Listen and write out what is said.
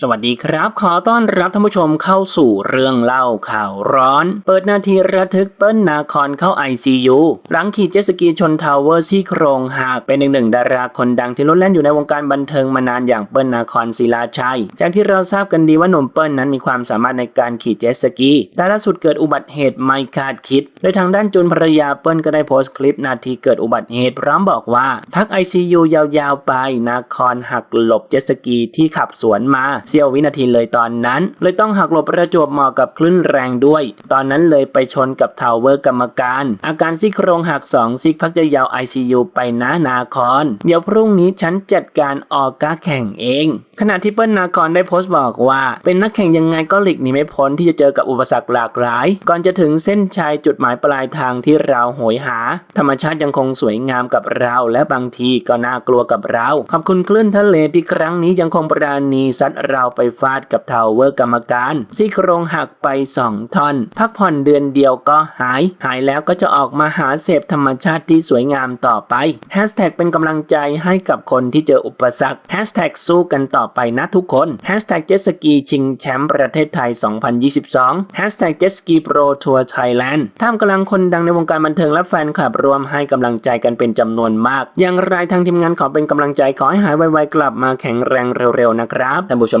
สวัสดีครับ ขอต้อนรับท่านผู้ชมเข้าสู่เรื่องเล่าข่าวร้อน เปิดนาทีระทึกเปิ้ลนาคอนเข้า ICU หลังขี่เจ็ตสกีชนทาวเวอร์ซี่โครงหักเป็นอีกหนึ่งดาราคนดังที่ล้นแล่นอยู่ในวงการบันเทิงมานานอย่างเปิ้ลนาคอนศิลาชัย จากที่เราทราบกันดีว่าหนุ่มเปิ้ลนั้นมีความสามารถในการขี่เจ็ตสกีแต่ล่าสุดเกิดอุบัติเหตุไม่คาดคิดโดยทางด้านจูนภรรยาเปิ้ลก็ได้โพสต์คลิปนาทีเกิดอุบัติเหตุพร้อมบอกว่า พัก ICU ยาวๆไปนาคอนหักหลบเจ็ตสกีที่ขับสวนมาเสี้ยววินาทีเลยตอนนั้น เลยต้องหักหลบประจวบเหมาะกับคลื่นแรงด้วย ตอนนั้นเลยไปชนกับทาวเวอร์กรรมการ อาการซี่โครงหัก2ซีกพักจะยาว ICU ไปนะนาคอนเดี๋ยวพรุ่งนี้ฉันจัดการออกก้าแข่งเอง ขณะที่เปิ้ลนาคอนได้โพสต์บอกว่า เป็นนักแข่งยังไงก็หลีกหนีไม่พ้นที่จะเจอกับอุปสรรคหลากหลาย ก่อนจะถึงเส้นชัยจุดหมายปลายทางที่เราโหยหา ธรรมชาติยังคงสวยงามกับเราและบางทีก็น่ากลัวกับเรา ขอบคุณคลื่นทะเลที่ครั้งนี้ยังคงปราณีซัดเราไปฟาดกับทาวเวอร์กรรมการซี่โครงหักไป 2 ท่อน พักผ่อนเดือนเดียวก็หาย หายแล้วก็จะออกมาหาเสพธรรมชาติที่สวยงามต่อไปแฮชแท็กเป็นกำลังใจให้กับคนที่เจออุปสรรคแฮชแท็กสู้กันต่อไปนะทุกคนแฮชแท็กเจสกีชิงแชมป์ประเทศไทย 2022แฮชแท็กเจสกีโปรทัวร์ไทยแลนด์ท่ามกำลังคนดังในวงการบันเทิงและแฟนคลับรวมให้กำลังใจกันเป็นจำนวนมาก อย่างไรทางทีมงานขอเป็นกำลังใจขอให้หายไวๆกลับมาแข็งแรงเร็วๆนะครับท่านผู้ชม